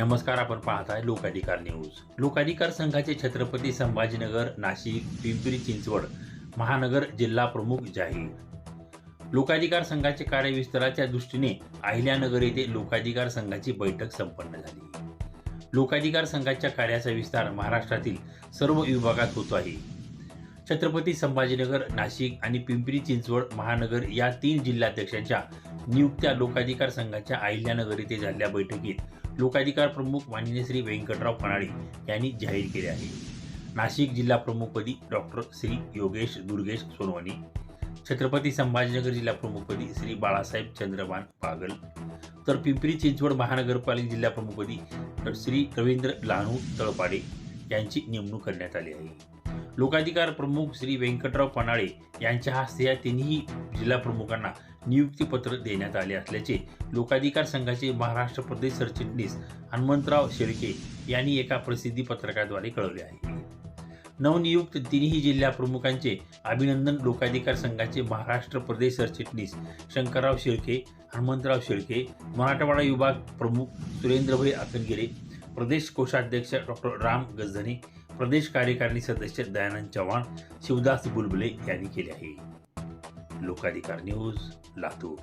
नमस्कार आपण पाहत आहे लोकाधिकार न्यूज. लोकाधिकार संघाचे छत्रपती संभाजीनगर नाशिक पिंपरी चिंचवड महानगर जिल्हा प्रमुख जाहीर. लोकाधिकार संघाचे कार्यविस्ताराच्या दृष्टीने अहिल्यानगर येथे लोकाधिकार संघाची बैठक संपन्न झाली. लोकाधिकार संघाच्या कार्याचा विस्तार महाराष्ट्रातील सर्व विभागात होतो आहे. छत्रपती संभाजीनगर नाशिक आणि पिंपरी चिंचवड महानगर या तीन जिल्हाध्यक्षांच्या नियुक्त्या लोकाधिकार संघाच्या अहिल्यानगर येथे झालेल्या बैठकीत. लोकाधिकार प्रमुख माननीय श्री व्यंकटराव फणाळे यांनी जाहीर केले आहे. नाशिक जिल्हा प्रमुखपदी डॉक्टर श्री योगेश दुर्गेश सोनवणे छत्रपती संभाजीनगर जिल्हा प्रमुखपदी श्री बाळासाहेब चंद्रबान पागल तर पिंपरी चिंचवड महानगरपालिका जिल्हा प्रमुखपदी तर श्री रवींद्र लहानू तळपाडे यांची नेमणूक करण्यात आली आहे. लोकाधिकार प्रमुख श्री व्यंकटराव पनाळे यांच्या हस्ते या तिन्ही जिल्हा प्रमुखांना नियुक्तीपत्र देण्यात आले असल्याचे लोकाधिकार संघाचे महाराष्ट्र प्रदेश सरचिटणीस हनुमंतराव शेळके यांनी एका प्रसिद्धी पत्रकाद्वारे कळवले आहे. नवनियुक्त तिन्ही जिल्हा प्रमुखांचे अभिनंदन लोकाधिकार संघाचे महाराष्ट्र प्रदेश सरचिटणीस शंकरराव शेळके हनुमंतराव शेळके मराठवाडा विभाग प्रमुख सुरेंद्रभाई आकनगिरे प्रदेश कोषाध्यक्ष डॉक्टर राम गजधने प्रदेश कार्यकारिणी सदस्य दयानंद चव्हाण शिवदास बुलबुले यांनी केले आहे. लोकाधिकार न्यूज लातूर.